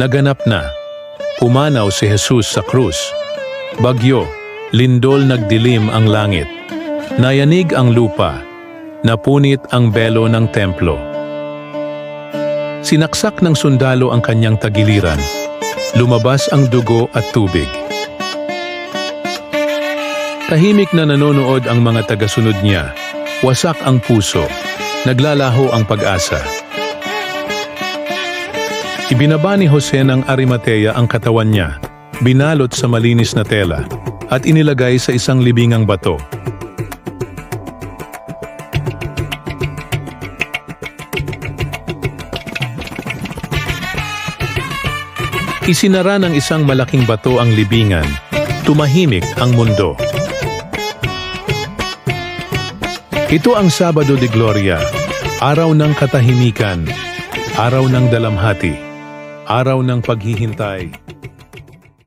Naganap na. Pumanaw si Jesus sa krus. Bagyo, lindol nagdilim ang langit. Nayanig ang lupa. Napunit ang belo ng templo. Sinaksak ng sundalo ang kanyang tagiliran. Lumabas ang dugo at tubig. Tahimik na nanonood ang mga tagasunod niya. Wasak ang puso. Naglalaho ang pag-asa. Ibinaba ni Jose ng Arimatea ang katawan niya, binalot sa malinis na tela, at inilagay sa isang libingang bato. Isinara ng isang malaking bato ang libingan. Tumahimik ang mundo. Ito ang Sabado de Gloria, araw ng katahimikan, araw ng dalamhati, araw ng paghihintay,